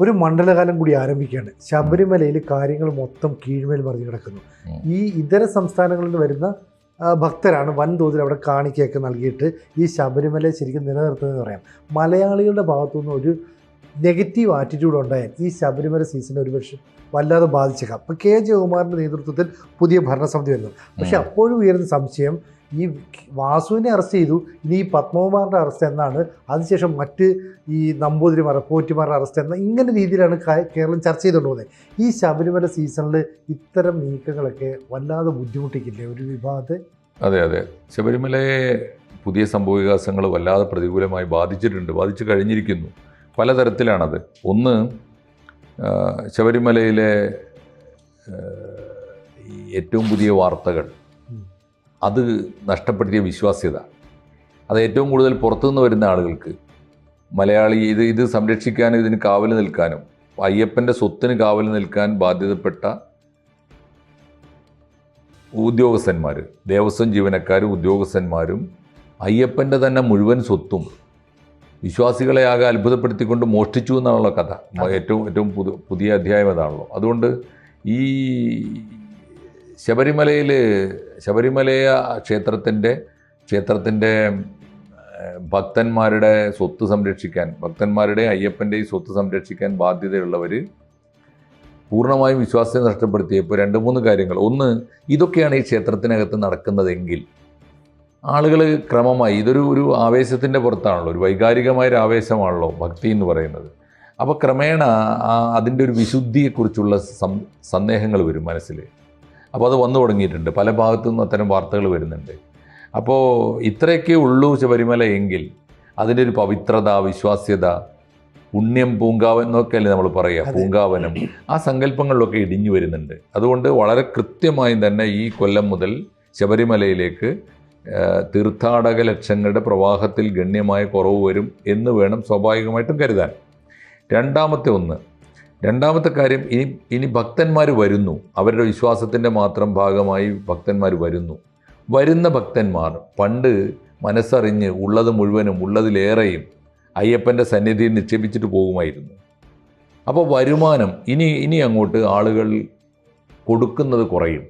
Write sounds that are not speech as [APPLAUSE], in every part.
ഒരു മണ്ഡലകാലം കൂടി ആരംഭിക്കുകയാണ്. ശബരിമലയിൽ കാര്യങ്ങൾ മൊത്തം കീഴ്മേൽ മറിഞ്ഞു കിടക്കുന്നു. ഈ ഇതര സംസ്ഥാനങ്ങളിൽ നിന്ന് വരുന്ന ഭക്തരാണ് വൻതോതിൽ അവിടെ കാണിക്കയൊക്കെ നൽകിയിട്ട് ഈ ശബരിമലയെ ശരിക്കും നിലനിർത്തുന്നതെന്ന് പറയാം. മലയാളികളുടെ ഭാഗത്തുനിന്ന് ഒരു നെഗറ്റീവ് ആറ്റിറ്റ്യൂഡ് ഉണ്ടായാൽ ഈ ശബരിമല സീസൺ ഒരുപക്ഷെ വല്ലാതെ ബാധിച്ചേക്കാം. അപ്പോൾ കെ. ജയകുമാറിന്റെ നേതൃത്വത്തിൽ പുതിയ ഭരണസമിതി വരുന്നു. പക്ഷെ അപ്പോഴും ഉയരുന്ന സംശയം ഈ വാസുവിനെ അറസ്റ്റ് ചെയ്തു. ഇനി ഈ പത്മകുമാറിന്റെ അറസ്റ്റ് എന്നാണ്. അതിനുശേഷം മറ്റ് ഈ നമ്പൂതിരിമാർ പോറ്റിമാരുടെ അറസ്റ്റ് എന്ന ഇങ്ങനെ രീതിയിലാണ് കേരളം ചർച്ച ചെയ്തുകൊണ്ട് പോകുന്നത് ഈ ശബരിമല സീസണിൽ ഇത്തരം നീക്കങ്ങളൊക്കെ വല്ലാതെ ബുദ്ധിമുട്ടിക്കില്ലേ ഒരു വിഭാഗത്തെ? അതെ അതെ. ശബരിമലയെ പുതിയ സംഭവവികാസങ്ങൾ വല്ലാതെ പ്രതികൂലമായി ബാധിച്ചിട്ടുണ്ട് ബാധിച്ചു കഴിഞ്ഞിരിക്കുന്നു. പലതരത്തിലാണത്. ഒന്ന് ശബരിമലയിലെ ഏറ്റവും പുതിയ വാർത്തകൾ. അത് നഷ്ടപ്പെടുത്തിയ വിശ്വാസ്യത. അത് ഏറ്റവും കൂടുതൽ പുറത്തുനിന്ന് വരുന്ന ആളുകൾക്ക് മലയാളി ഇത് ഇത് സംരക്ഷിക്കാനും ഇതിന് കാവൽ നിൽക്കാനും അയ്യപ്പന്റെ സ്വത്തിന് കാവൽ നിൽക്കാൻ ബാധ്യതപ്പെട്ട ഉദ്യോഗസ്ഥന്മാർ ദേവസ്വം ജീവനക്കാരും ഉദ്യോഗസ്ഥന്മാരും അയ്യപ്പന്റെ തന്നെ മുഴുവൻ സ്വത്തും വിശ്വാസികളെ ആകെ അത്ഭുതപ്പെടുത്തിക്കൊണ്ട് മോഷ്ടിച്ചു എന്നാണല്ലോ കഥ. ഏറ്റവും ഏറ്റവും പുതിയ അധ്യായം അതാണല്ലോ. അതുകൊണ്ട് ഈ ശബരിമലയിൽ ശബരിമലയ ക്ഷേത്രത്തിന്റെ ക്ഷേത്രത്തിന്റെ ഭക്തന്മാരുടെ സ്വത്ത് സംരക്ഷിക്കാൻ ഭക്തന്മാരുടെ അയ്യപ്പന്റെയും സ്വത്ത് സംരക്ഷിക്കാൻ ബാധ്യതയുള്ളവർ പൂർണമായും വിശ്വാസത്തെ നഷ്ടപ്പെടുത്തിയപ്പോൾ രണ്ട് മൂന്ന് കാര്യങ്ങൾ. ഒന്ന് ഇതൊക്കെയാണ് ഈ ക്ഷേത്രത്തിനകത്ത് നടക്കുന്നതെങ്കിൽ. ആളുകൾ ക്രമമായി ഇതൊരു ഒരു ആവേശത്തിന്റെ പുറത്താണല്ലോ ഒരു വൈകാരികമായൊരു ആവേശമാണല്ലോ ഭക്തി എന്ന് പറയുന്നത്. അപ്പോൾ ക്രമേണ അതിന്റെ ഒരു വിശുദ്ധിയെക്കുറിച്ചുള്ള സന്ദേഹങ്ങൾ വരും മനസ്സിൽ അപ്പോൾ അത് വന്നു തുടങ്ങിയിട്ടുണ്ട്. പല ഭാഗത്തു നിന്നും അത്തരം വാർത്തകൾ വരുന്നുണ്ട്. അപ്പോൾ ഇത്രയൊക്കെ ഉള്ളൂ ശബരിമല എങ്കിൽ അതിന്റെ ഒരു പവിത്രത വിശ്വാസ്യത പുണ്യം പൂങ്കാവൻ എന്നൊക്കെയല്ലേ നമ്മൾ പറയുക. പൂങ്കാവനം. ആ സങ്കല്പങ്ങളിലൊക്കെ ഇടിഞ്ഞു വരുന്നുണ്ട്. അതുകൊണ്ട് വളരെ കൃത്യമായും തന്നെ ഈ കൊല്ലം മുതൽ ശബരിമലയിലേക്ക് തീർത്ഥാടക ലക്ഷങ്ങളുടെ പ്രവാഹത്തിൽ ഗണ്യമായ കുറവ് വരും എന്ന് വേണം സ്വാഭാവികമായിട്ടും കരുതാൻ. രണ്ടാമത്തെ ഒന്ന് രണ്ടാമത്തെ കാര്യം ഇനി ഇനി ഭക്തന്മാർ വരുന്നു. അവരുടെ വിശ്വാസത്തിന്റെ മാത്രം ഭാഗമായി ഭക്തന്മാർ വരുന്നു. വരുന്ന ഭക്തന്മാർ പണ്ട് മനസ്സറിഞ്ഞ് ഉള്ളത് മുഴുവനും ഉള്ളതിലേറെയും അയ്യപ്പന്റെ സന്നിധിയിൽ നിക്ഷേപിച്ചിട്ട് പോകുമായിരുന്നു. അപ്പോൾ വരുമാനം ഇനി ഇനി അങ്ങോട്ട് ആളുകൾ കൊടുക്കുന്നത് കുറയും.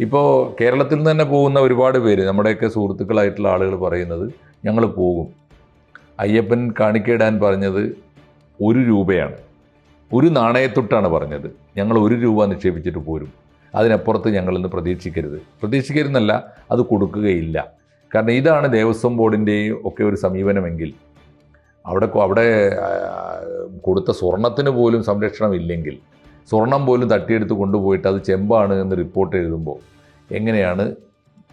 ഇപ്പോൾ കേരളത്തിൽ നിന്ന് തന്നെ പോകുന്ന ഒരുപാട് പേര് നമ്മുടെയൊക്കെ സുഹൃത്തുക്കളായിട്ടുള്ള ആളുകൾ പറയുന്നത് ഞങ്ങൾ പോകും. അയ്യപ്പൻ കാണിക്കയിടാൻ പറഞ്ഞത് ഒരു രൂപയാണ്. ഒരു നാണയത്തൊട്ടാണ് പറഞ്ഞത്. ഞങ്ങൾ ഒരു രൂപ നിക്ഷേപിച്ചിട്ട് പോരും. അതിനപ്പുറത്ത് ഞങ്ങളിന്ന് പ്രതീക്ഷിക്കരുത്. പ്രതീക്ഷിക്കരുതെന്നല്ല അത് കൊടുക്കുകയില്ല. കാരണം ഇതാണ് ദേവസ്വം ബോർഡിന്റെയും ഒക്കെ ഒരു സമീപനമെങ്കിൽ അവിടെ അവിടെ കൊടുത്ത സ്വർണത്തിന് പോലും സംരക്ഷണം ഇല്ലെങ്കിൽ സ്വർണം പോലും തട്ടിയെടുത്ത് കൊണ്ടുപോയിട്ട് അത് ചെമ്പാണ് എന്ന് റിപ്പോർട്ട് എഴുതുമ്പോൾ എങ്ങനെയാണ്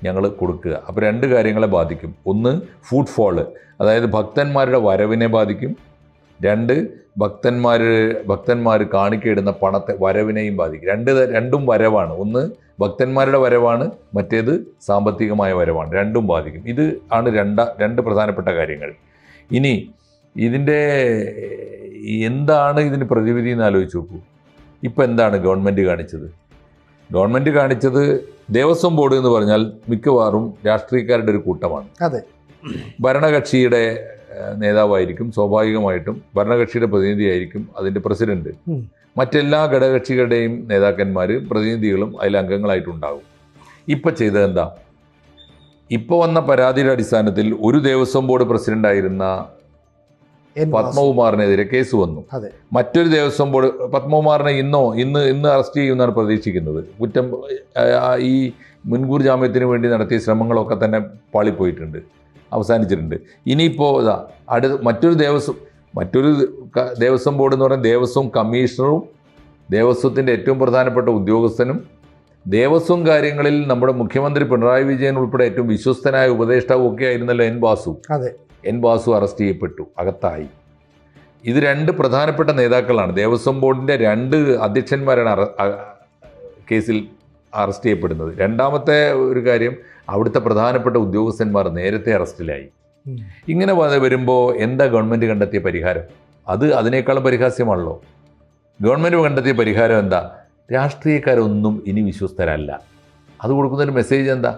ഞങ്ങൾ കൊടുക്കുക? അപ്പോൾ രണ്ട് കാര്യങ്ങളെ ബാധിക്കും. ഒന്ന് ഫുഡ് ഫോൾ അതായത് ഭക്തന്മാരുടെ വരവിനെ ബാധിക്കും. രണ്ട് ഭക്തന്മാർ ഭക്തന്മാർ കാണിക്കയിടുന്ന പണത്തെ വരവിനെയും ബാധിക്കും. രണ്ട് രണ്ടും വരവാണ്. ഒന്ന് ഭക്തന്മാരുടെ വരവാണ് മറ്റേത് സാമ്പത്തികമായ വരവാണ്. രണ്ടും ബാധിക്കും. ഇത് ആണ് രണ്ട രണ്ട് പ്രധാനപ്പെട്ട കാര്യങ്ങൾ. ഇനി ഇതിന്റെ എന്താണ് ഇതിന് പ്രതിവിധി എന്ന് ആലോചിച്ച് നോക്കൂ. ഇപ്പം എന്താണ് ഗവൺമെന്റ് കാണിച്ചത്? ഗവൺമെന്റ് കാണിച്ചത് ദേവസ്വം ബോർഡ് എന്ന് പറഞ്ഞാൽ മിക്കവാറും രാഷ്ട്രീയക്കാരുടെ ഒരു കൂട്ടമാണ്. അതെ. ഭരണകക്ഷിയുടെ നേതാവായിരിക്കും സ്വാഭാവികമായിട്ടും ഭരണകക്ഷിയുടെ പ്രതിനിധിയായിരിക്കും അതിന്റെ പ്രസിഡന്റ്. മറ്റെല്ലാ ഘടകകക്ഷികളുടെയും നേതാക്കന്മാർ പ്രതിനിധികളും അതിൽ അംഗങ്ങളായിട്ടുണ്ടാകും. ഇപ്പം ചെയ്തത് എന്താ ഇപ്പോൾ വന്ന പരാതിയുടെ അടിസ്ഥാനത്തിൽ ഒരു ദേവസ്വം ബോർഡ് പ്രസിഡന്റായിരുന്ന പത്മകുമാറിനെതിരെ കേസ് വന്നു. മറ്റൊരു ദേവസ്വം ബോർഡ് പത്മകുമാറിനെ ഇന്നോ ഇന്ന് ഇന്ന് അറസ്റ്റ് ചെയ്യുമെന്നാണ് പ്രതീക്ഷിക്കുന്നത്. കുറ്റം ഈ മുൻകൂർ ജാമ്യത്തിന് വേണ്ടി നടത്തിയ ശ്രമങ്ങളൊക്കെ തന്നെ പാളിപ്പോയിട്ടുണ്ട്. അവസാനിച്ചിട്ടുണ്ട്. ഇനിയിപ്പോൾ ഇതാ അടുത്ത മറ്റൊരു ദേവസ്വം മറ്റൊരു ദേവസ്വം ബോർഡ് എന്ന് പറയുന്നത് ദേവസ്വം കമ്മീഷണറും ദേവസ്വത്തിന്റെ ഏറ്റവും പ്രധാനപ്പെട്ട ഉദ്യോഗസ്ഥനും ദേവസ്വം കാര്യങ്ങളിൽ നമ്മുടെ മുഖ്യമന്ത്രി പിണറായി വിജയൻ ഉൾപ്പെടെ ഏറ്റവും വിശ്വസ്തനായ ഉപദേഷ്ടാവും ഒക്കെ ആയിരുന്നല്ലോ എൻ ബാസു അതെ. എൻ ബാസു അറസ്റ്റ് ചെയ്യപ്പെട്ടു അകത്തായി. ഇത് രണ്ട് പ്രധാനപ്പെട്ട നേതാക്കളാണ്. ദേവസ്വം ബോർഡിന്റെ രണ്ട് അധ്യക്ഷന്മാരാണ് കേസിൽ അറസ്റ്റ് ചെയ്യപ്പെടുന്നത്. രണ്ടാമത്തെ ഒരു കാര്യം അവിടുത്തെ പ്രധാനപ്പെട്ട ഉദ്യോഗസ്ഥന്മാർ നേരത്തെ അറസ്റ്റിലായി. ഇങ്ങനെ വരുമ്പോൾ എന്താ ഗവൺമെന്റ് കണ്ടെത്തിയ പരിഹാരം? അത് അതിനേക്കാളും പരിഹാസ്യമാണല്ലോ. ഗവൺമെന്റ് കണ്ടെത്തിയ പരിഹാരം എന്താ? രാഷ്ട്രീയക്കാരൊന്നും ഇനി വിശ്വസ്തരല്ല. അത് കൊടുക്കുന്നൊരു മെസ്സേജ് എന്താ?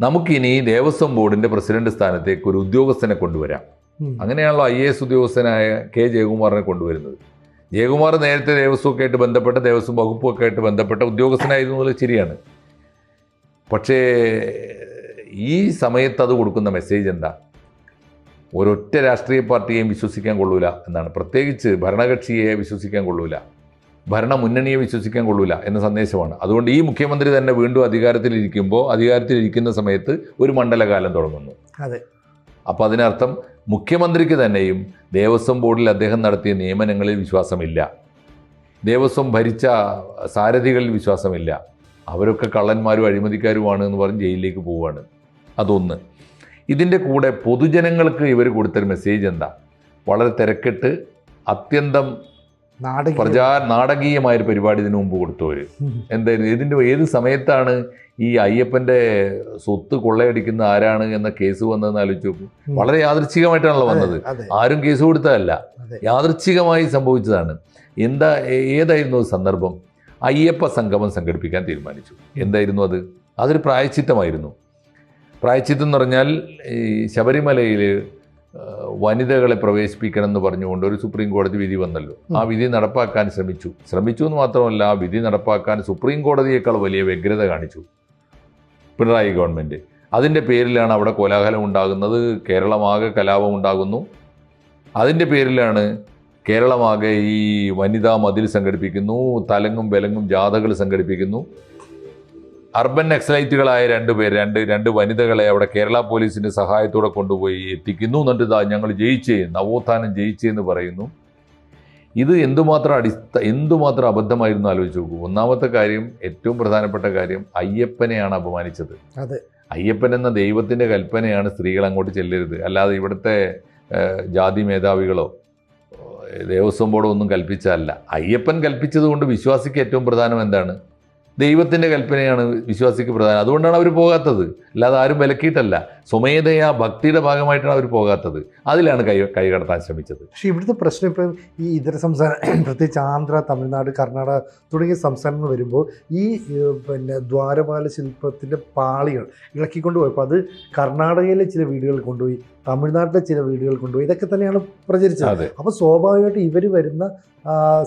നമുക്കിനി ദേവസ്വം ബോർഡിന്റെ പ്രസിഡന്റ് സ്ഥാനത്തേക്ക് ഒരു ഉദ്യോഗസ്ഥനെ കൊണ്ടുവരാം. അങ്ങനെയാണല്ലോ ഐ എ എസ് ഉദ്യോഗസ്ഥനായ കെ ജയകുമാറിനെ കൊണ്ടുവരുന്നത്. ജയകുമാർ നേരത്തെ ദേവസ്വമൊക്കെ ആയിട്ട് ബന്ധപ്പെട്ട ദേവസ്വം വകുപ്പൊക്കെ ആയിട്ട് ബന്ധപ്പെട്ട ഉദ്യോഗസ്ഥനായിരുന്നു എന്നുള്ളത് ശരിയാണ്. പക്ഷേ ഈ സമയത്ത് അത് കൊടുക്കുന്ന മെസ്സേജ് എന്താ? ഒരൊറ്റ രാഷ്ട്രീയ പാർട്ടിയെയും വിശ്വസിക്കാൻ കൊള്ളൂല എന്നാണ്. പ്രത്യേകിച്ച് ഭരണകക്ഷിയെ വിശ്വസിക്കാൻ കൊള്ളൂല. ഭരണ മുന്നണിയെ വിശ്വസിക്കാൻ കൊള്ളൂല എന്ന സന്ദേശമാണ്. അതുകൊണ്ട് ഈ മുഖ്യമന്ത്രി തന്നെ വീണ്ടും അധികാരത്തിലിരിക്കുമ്പോൾ അധികാരത്തിലിരിക്കുന്ന സമയത്ത് ഒരു മണ്ഡലകാലം തുടങ്ങുന്നു. അതെ. അപ്പോൾ അതിനർത്ഥം മുഖ്യമന്ത്രിക്ക് തന്നെയും ദേവസ്വം ബോർഡിൽ അദ്ദേഹം നടത്തിയ നിയമനങ്ങളിൽ വിശ്വാസമില്ല. ദേവസ്വം ഭരിച്ച സാരഥികളിൽ വിശ്വാസമില്ല. അവരൊക്കെ കള്ളന്മാരും അഴിമതിക്കാരുമാണ് എന്ന് പറഞ്ഞ് ജയിലിലേക്ക് പോവുകയാണ് അതൊന്ന്. ഇതിന്റെ കൂടെ പൊതുജനങ്ങൾക്ക് ഇവർ കൊടുത്തൊരു മെസ്സേജ് എന്താ? വളരെ തിരക്കിട്ട് അത്യന്തം പ്രചാ നാടകീയമായൊരു പരിപാടി ഇതിനു മുമ്പ് കൊടുത്തവർ എന്തായിരുന്നു? ഇതിന്റെ ഏത് സമയത്താണ് ഈ അയ്യപ്പന്റെ സ്വത്ത് കൊള്ളയടിക്കുന്ന ആരാണ് എന്ന കേസ് വന്നതെന്ന് ആലോചിച്ച് നോക്കും. വളരെ യാദൃച്ഛികമായിട്ടാണല്ലോ വന്നത്. ആരും കേസ് കൊടുത്തതല്ല. യാദൃച്ഛികമായി സംഭവിച്ചതാണ്. എന്താ ഏതായിരുന്നു സന്ദർഭം? അയ്യപ്പ സംഗമം സംഘടിപ്പിക്കാൻ തീരുമാനിച്ചു. എന്തായിരുന്നു അത്? അതൊരു പ്രായച്ചിത്തമായിരുന്നു. പ്രായച്ചിത്തം എന്ന് പറഞ്ഞാൽ ഈ ശബരിമലയിൽ വനിതകളെ പ്രവേശിപ്പിക്കണം എന്ന് പറഞ്ഞുകൊണ്ട് ഒരു സുപ്രീം കോടതി വിധി വന്നല്ലോ. ആ വിധി നടപ്പാക്കാൻ ശ്രമിച്ചു. ശ്രമിച്ചു എന്ന് മാത്രമല്ല ആ വിധി നടപ്പാക്കാൻ സുപ്രീം കോടതിയേക്കാൾ വലിയ വ്യഗ്രത കാണിച്ചു പിണറായി ഗവൺമെന്റ് അതിന്റെ പേരിലാണ് അവിടെ കോലാഹലം ഉണ്ടാകുന്നത് കേരളമാകെ കലാപം ഉണ്ടാകുന്നു അതിന്റെ പേരിലാണ് കേരളമാകെ ഈ വനിതാ മതിൽ സംഘടിപ്പിക്കുന്നു തലങ്ങും വിലങ്ങും ജാഥകൾ സംഘടിപ്പിക്കുന്നു. അർബൻ നക്സലൈറ്റുകളായ രണ്ട് പേർ രണ്ട് രണ്ട് വനിതകളെ അവിടെ കേരള പോലീസിന്റെ സഹായത്തോടെ കൊണ്ടുപോയി എത്തിക്കുന്നു. എന്നിട്ട് ഇതാ ഞങ്ങൾ ജയിച്ചേ നവോത്ഥാനം ജയിച്ചേ എന്ന് പറയുന്നു. ഇത് എന്തുമാത്രം അടിസ്ഥ എന്തുമാത്രം അബദ്ധമായിരുന്നു ആലോചിച്ച് നോക്കൂ. ഒന്നാമത്തെ കാര്യം ഏറ്റവും പ്രധാനപ്പെട്ട കാര്യം അയ്യപ്പനെയാണ് അപമാനിച്ചത്. അതെ. അയ്യപ്പൻ എന്ന ദൈവത്തിന്റെ കൽപ്പനയാണ് സ്ത്രീകൾ അങ്ങോട്ട് ചെല്ലരുത്. അല്ലാതെ ഇവിടുത്തെ ജാതി മേധാവികളോ ദേവസ്വം ബോർഡൊന്നും കൽപ്പിച്ചതല്ല. അയ്യപ്പൻ കൽപ്പിച്ചതുകൊണ്ട് വിശ്വാസിക്ക് ഏറ്റവും പ്രധാനം എന്താണ്? ദൈവത്തിന്റെ കൽപ്പനയാണ് വിശ്വാസിക്ക് പ്രധാനം. അതുകൊണ്ടാണ് അവർ പോകാത്തത്. അല്ലാതെ ആരും വിലക്കിയിട്ടല്ല. സ്വമേധയാ ഭക്തിയുടെ ഭാഗമായിട്ടാണ് അവർ പോകാത്തത്. അതിലാണ് കൈ കൈകടത്താൻ ശ്രമിച്ചത്. പക്ഷേ ഇവിടുത്തെ പ്രശ്നം ഇപ്പം ഈ ഇതര സംസ്ഥാന [CLEARS THROAT] പ്രത്യേകിച്ച് ആന്ധ്ര തമിഴ്നാട് കർണാടക തുടങ്ങിയ സംസ്ഥാനങ്ങൾ വരുമ്പോൾ ഈ പിന്നെ ദ്വാരപാല ശില്പത്തിന്റെ പാളികൾ ഇളക്കിക്കൊണ്ട് പോയപ്പോൾ അത് കർണാടകയിലെ ചില വീടുകൾ കൊണ്ടുപോയി തമിഴ്നാട്ടിലെ ചില വീടുകൾ കൊണ്ടുപോയി ഇതൊക്കെ തന്നെയാണ് പ്രചരിച്ചത്. അപ്പോൾ സ്വാഭാവികമായിട്ട് ഇവർ വരുന്ന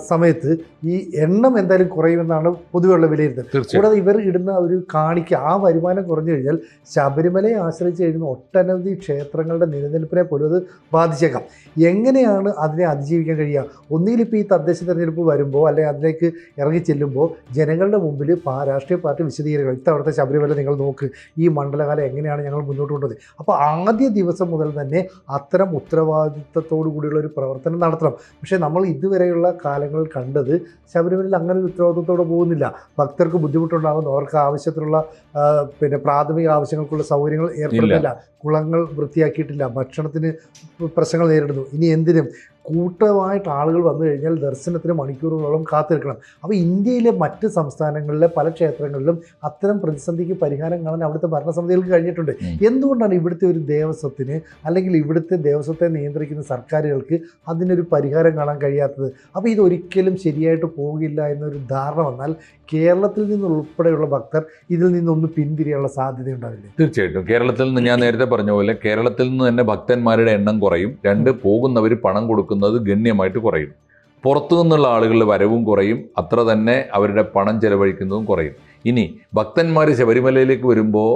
സമയത്ത് ഈ എണ്ണം എന്തായാലും കുറയുമെന്നാണ് പൊതുവെയുള്ള വിലയിരുത്തൽ. തീർച്ചയായും. കൂടാതെ ഇവർ ഇടുന്ന ഒരു കാണിക്ക് ആ വരുമാനം കുറഞ്ഞു കഴിഞ്ഞാൽ ശബരിമലയെ ആശ്രയിച്ച് കഴിയുന്ന ഒട്ടനവധി ക്ഷേത്രങ്ങളുടെ നിലനിൽപ്പിനെ പോലും അത് ബാധിച്ചേക്കാം. എങ്ങനെയാണ് അതിനെ അതിജീവിക്കാൻ കഴിയുക? ഒന്നുകിൽ ഇപ്പോൾ ഈ തദ്ദേശ തെരഞ്ഞെടുപ്പ് വരുമ്പോൾ അല്ലെങ്കിൽ അതിലേക്ക് ഇറങ്ങി ചെല്ലുമ്പോൾ ജനങ്ങളുടെ മുമ്പിൽ രാഷ്ട്രീയ പാർട്ടി വിശദീകരിക്കണം. ഇത്തവണത്തെ ശബരിമല നിങ്ങൾ നോക്ക്. ഈ മണ്ഡലകാലം എങ്ങനെയാണ് ഞങ്ങൾ മുന്നോട്ട് കൊണ്ടത് അപ്പോൾ ആദ്യ ദിവസം മുതൽ തന്നെ അത്തരം ഉത്തരവാദിത്തത്തോടു കൂടിയുള്ള ഒരു പ്രവർത്തനം നടത്തണം. പക്ഷേ നമ്മൾ ഇതുവരെയുള്ള കാലങ്ങളിൽ കണ്ടത് ശബരിമലയിൽ അങ്ങനെ ഒരു ഉത്തരവാദിത്തത്തോടെ പോകുന്നില്ല. ഭക്തർക്ക് ബുദ്ധിമുട്ടുണ്ടാകുന്നു. അവർക്ക് ആവശ്യത്തിനുള്ള പിന്നെ പ്രാഥമിക ആവശ്യങ്ങൾക്കുള്ള സൗകര്യങ്ങൾ ഏർപ്പെടുന്നില്ല. കുളങ്ങൾ വൃത്തിയാക്കിയിട്ടില്ല. ഭക്ഷണത്തിന് പ്രശ്നങ്ങൾ നേരിടുന്നു. ഇനി എന്തിനും കൂട്ടമായിട്ട് ആളുകൾ വന്നു കഴിഞ്ഞാൽ ദർശനത്തിന് മണിക്കൂറുകളോളം കാത്തിരിക്കണം. അപ്പോൾ ഇന്ത്യയിലെ മറ്റ് സംസ്ഥാനങ്ങളിലെ പല ക്ഷേത്രങ്ങളിലും അത്തരം പ്രതിസന്ധിക്ക് പരിഹാരം കാണാൻ അവിടുത്തെ ഭരണസമിതികൾക്ക് കഴിഞ്ഞിട്ടുണ്ട്. എന്തുകൊണ്ടാണ് ഇവിടുത്തെ ഒരു ദേവസ്വത്തിന് അല്ലെങ്കിൽ ഇവിടുത്തെ ദേവസ്വത്തെ നിയന്ത്രിക്കുന്ന സർക്കാരുകൾക്ക് അതിനൊരു പരിഹാരം കാണാൻ കഴിയാത്തത്? അപ്പോൾ ഇതൊരിക്കലും ശരിയായിട്ട് പോകില്ല എന്നൊരു ധാരണ വന്നാൽ കേരളത്തിൽ നിന്നുൾപ്പെടെയുള്ള ഭക്തർ ഇതിൽ നിന്നൊന്ന് പിന്തിരിയാനുള്ള സാധ്യതയുണ്ടാവില്ലേ? തീർച്ചയായിട്ടും. കേരളത്തിൽ നിന്ന് ഞാൻ നേരത്തെ പറഞ്ഞ പോലെ കേരളത്തിൽ നിന്ന് തന്നെ ഭക്തന്മാരുടെ എണ്ണം കുറയും. രണ്ട് പോകുന്നവർ പണം കൊടുക്കുന്നത് ഗണ്യമായിട്ട് കുറയും. പുറത്തു നിന്നുള്ള ആളുകളുടെ വരവും കുറയും. അത്ര തന്നെ അവരുടെ പണം ചെലവഴിക്കുന്നതും കുറയും. ഇനി ഭക്തന്മാർ ശബരിമലയിലേക്ക് വരുമ്പോൾ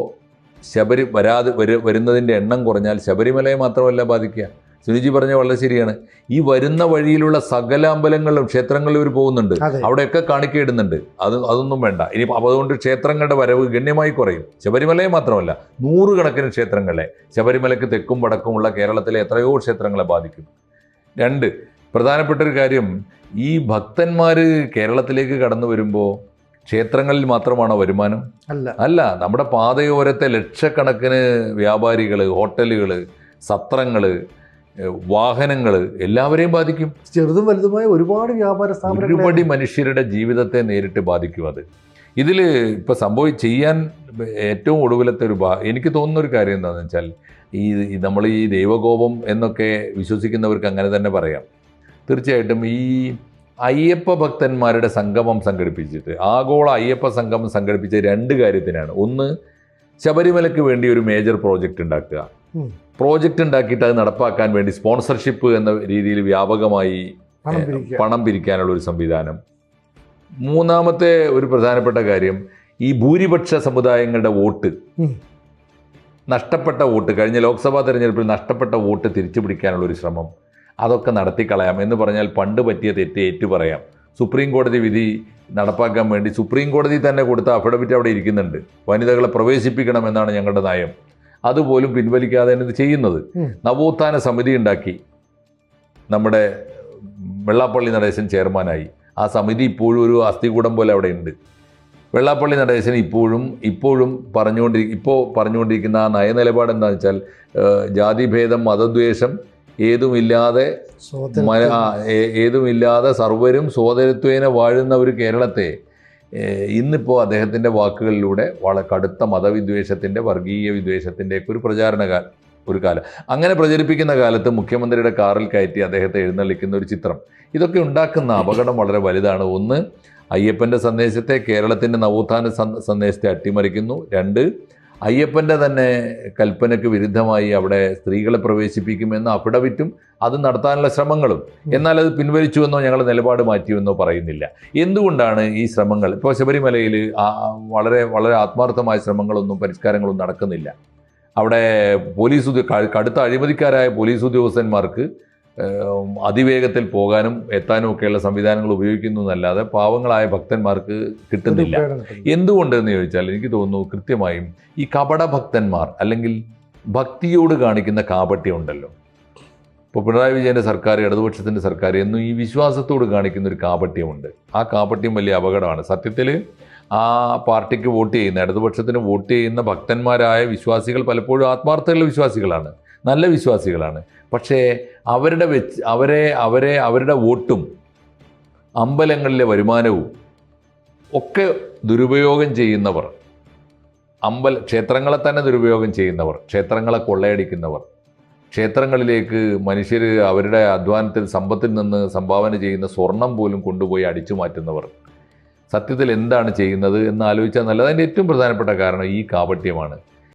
ശബരി വരാതെ വരു വരുന്നതിന്റെ എണ്ണം കുറഞ്ഞാൽ ശബരിമലയെ മാത്രമല്ല ബാധിക്കുക. സുനിജി പറഞ്ഞ വളരെ ശരിയാണ്. ഈ വരുന്ന വഴിയിലുള്ള സകല അമ്പലങ്ങളിലും ക്ഷേത്രങ്ങളിൽ ഇവർ പോകുന്നുണ്ട്. അവിടെയൊക്കെ കാണിക്കയിടുന്നുണ്ട്. അത് അതൊന്നും വേണ്ട. ഇനി അതുകൊണ്ട് ക്ഷേത്രങ്ങളുടെ വരവ് ഗണ്യമായി കുറയും. ശബരിമലയെ മാത്രമല്ല നൂറുകണക്കിന് ക്ഷേത്രങ്ങളെ ശബരിമലയ്ക്ക് തെക്കും വടക്കുമുള്ള കേരളത്തിലെ എത്രയോ ക്ഷേത്രങ്ങളെ ബാധിക്കും. രണ്ട് പ്രധാനപ്പെട്ട ഒരു കാര്യം ഈ ഭക്തന്മാർ കേരളത്തിലേക്ക് കടന്നു വരുമ്പോൾ ക്ഷേത്രങ്ങളിൽ മാത്രമാണോ വരുമാനം? അല്ല. അല്ല നമ്മുടെ പാതയോരത്തെ ലക്ഷക്കണക്കിന് വ്യാപാരികൾ ഹോട്ടലുകൾ സത്രങ്ങൾ വാഹനങ്ങൾ എല്ലാവരെയും ബാധിക്കും. ചെറുതും വലുതുമായ ഒരുപാട് വ്യാപാര സ്ഥാപനങ്ങൾ ഒരുപടി മനുഷ്യരുടെ ജീവിതത്തെ നേരിട്ട് ബാധിക്കും അത്. ഇതിൽ ഇപ്പോൾ സംഭവം ചെയ്യാൻ ഏറ്റവും ഒടുവിലത്തെ ഒരു എനിക്ക് തോന്നുന്ന ഒരു കാര്യം എന്താണെന്ന് വെച്ചാൽ ഈ നമ്മൾ ഈ ദൈവകോപം എന്നൊക്കെ വിശ്വസിക്കുന്നവർക്ക് അങ്ങനെ തന്നെ പറയാം. തീർച്ചയായിട്ടും ഈ അയ്യപ്പ ഭക്തന്മാരുടെ സംഗമം സംഘടിപ്പിച്ചിട്ട് ആഗോള അയ്യപ്പ സംഗമം സംഘടിപ്പിച്ച രണ്ട് കാര്യത്തിനാണ്. ഒന്ന് ശബരിമലയ്ക്ക് വേണ്ടി ഒരു മേജർ പ്രോജക്റ്റ് ഉണ്ടാക്കുക. പ്രോജക്റ്റ് ഉണ്ടാക്കിയിട്ട് അത് നടപ്പാക്കാൻ വേണ്ടി സ്പോൺസർഷിപ്പ് എന്ന രീതിയിൽ വ്യാപകമായി പണം പിരിക്കാനുള്ള ഒരു സംവിധാനം. മൂന്നാമത്തെ ഒരു പ്രധാനപ്പെട്ട കാര്യം ഈ ഭൂരിപക്ഷ സമുദായങ്ങളുടെ വോട്ട്. നഷ്ടപ്പെട്ട വോട്ട് കഴിഞ്ഞ ലോക്സഭാ തെരഞ്ഞെടുപ്പിൽ നഷ്ടപ്പെട്ട വോട്ട് തിരിച്ചു പിടിക്കാനുള്ളൊരു ശ്രമം. അതൊക്കെ നടത്തിക്കളയാം എന്ന് പറഞ്ഞാൽ പണ്ട് പറ്റിയ തെറ്റ് ഏറ്റു പറയാം സുപ്രീം കോടതി വിധി നടപ്പാക്കാൻ വേണ്ടി സുപ്രീം കോടതി തന്നെ കൊടുത്ത അഫിഡവിറ്റ് അവിടെ ഇരിക്കുന്നുണ്ട്. വനിതകളെ പ്രവേശിപ്പിക്കണം എന്നാണ് ഞങ്ങളുടെ നയം. അതുപോലും പിൻവലിക്കാതെ ഇത് ചെയ്യുന്നത്. നവോത്ഥാന സമിതി ഉണ്ടാക്കി. നമ്മുടെ വെള്ളാപ്പള്ളി നടേശൻ ചെയർമാനായി. ആ സമിതി ഇപ്പോഴും ഒരു അസ്ഥികൂടം പോലെ അവിടെ ഉണ്ട്. വെള്ളാപ്പള്ളി നടേശൻ ഇപ്പോഴും ഇപ്പോഴും പറഞ്ഞുകൊണ്ടിരി ഇപ്പോൾ പറഞ്ഞുകൊണ്ടിരിക്കുന്ന ആ നയനിലപാട് എന്താണെന്ന് വെച്ചാൽ ജാതിഭേദം മതദ്വേഷം ഏതുമില്ലാതെ ഏതുമില്ലാതെ സർവരും സോദരത്വേന വാഴുന്ന ഒരു കേരളത്തെ ഇന്നിപ്പോൾ അദ്ദേഹത്തിന്റെ വാക്കുകളിലൂടെ വളരെ കടുത്ത മതവിദ്വേഷത്തിന്റെ വർഗീയ വിദ്വേഷത്തിന്റെയൊക്കെ ഒരു പ്രചാരണ ഒരു കാലം. അങ്ങനെ പ്രചരിപ്പിക്കുന്ന കാലത്ത് മുഖ്യമന്ത്രിയുടെ കാറിൽ കയറ്റി അദ്ദേഹത്തെ എഴുന്നള്ളിക്കുന്ന ഒരു ചിത്രം. ഇതൊക്കെ ഉണ്ടാക്കുന്ന അപകടം വളരെ വലുതാണ്. ഒന്ന് അയ്യപ്പന്റെ സന്ദേശത്തെ കേരളത്തിന്റെ നവോത്ഥാന സന്ദേശത്തെ അട്ടിമറിക്കുന്നു. രണ്ട് അയ്യപ്പന്റെ തന്നെ കൽപ്പനയ്ക്ക് വിരുദ്ധമായി അവിടെ സ്ത്രീകളെ പ്രവേശിപ്പിക്കുമെന്ന അഫിഡവിറ്റും അത് നടത്താനുള്ള ശ്രമങ്ങളും. എന്നാൽ അത് പിൻവലിച്ചുവെന്നോ ഞങ്ങൾ നിലപാട് മാറ്റിയെന്നോ പറയുന്നില്ല. എന്തുകൊണ്ടാണ് ഈ ശ്രമങ്ങൾ? ഇപ്പോൾ ശബരിമലയിൽ വളരെ വളരെ ആത്മാർത്ഥമായ ശ്രമങ്ങളൊന്നും പരിഷ്കാരങ്ങളൊന്നും നടക്കുന്നില്ല. അവിടെ പോലീസ് കടുത്ത അഴിമതിക്കാരായ പോലീസ് ഉദ്യോഗസ്ഥന്മാർക്ക് അതിവേഗത്തിൽ പോകാനും എത്താനും ഒക്കെയുള്ള സംവിധാനങ്ങൾ ഉപയോഗിക്കുന്നു എന്നല്ലാതെ പാവങ്ങളായ ഭക്തന്മാർക്ക് കിട്ടുന്നില്ല. ഒരു ഉപയോഗം കിട്ടുന്നില്ല. എന്തുകൊണ്ട് എന്ന് ചോദിച്ചാൽ എനിക്ക് തോന്നുന്നു കൃത്യമായും ഈ കപട ഭക്തന്മാർ അല്ലെങ്കിൽ ഭക്തിയോട് കാണിക്കുന്ന കാപട്യം ഉണ്ടല്ലോ. ഇപ്പോൾ പിണറായി വിജയന്റെ സർക്കാർ ഇടതുപക്ഷത്തിന്റെ സർക്കാർ എന്നും ഈ വിശ്വാസത്തോട് കാണിക്കുന്ന ഒരു കാപട്യമുണ്ട്. ആ കാപട്യം വലിയ അപകടമാണ്. സത്യത്തിൽ ആ പാർട്ടിക്ക് വോട്ട് ചെയ്യുന്ന ഇടതുപക്ഷത്തിന് വോട്ട് ചെയ്യുന്ന ഭക്തന്മാരായ വിശ്വാസികൾ പലപ്പോഴും ആത്മാർത്ഥമുള്ള വിശ്വാസികളാണ്. നല്ല വിശ്വാസികളാണ്. പക്ഷേ അവരുടെ വെച്ച് അവരെ അവരെ അവരുടെ വോട്ടും അമ്പലങ്ങളിലെ വരുമാനവും ഒക്കെ ദുരുപയോഗം ചെയ്യുന്നവർ അമ്പല ക്ഷേത്രങ്ങളെ തന്നെ ദുരുപയോഗം ചെയ്യുന്നവർ ക്ഷേത്രങ്ങളെ കൊള്ളയടിക്കുന്നവർ ക്ഷേത്രങ്ങളിലേക്ക് മനുഷ്യർ അവരുടെ അധ്വാനത്തിൽ സമ്പത്തിൽ നിന്ന് സംഭാവന ചെയ്യുന്ന സ്വർണം പോലും കൊണ്ടുപോയി അടിച്ചു മാറ്റുന്നവർ. സത്യത്തിൽ എന്താണ് ചെയ്യുന്നത് എന്ന് ആലോചിച്ചാൽ നല്ലത്. അതിന്റെ ഏറ്റവും പ്രധാനപ്പെട്ട കാരണം ഈ കാപട്യമാണ്.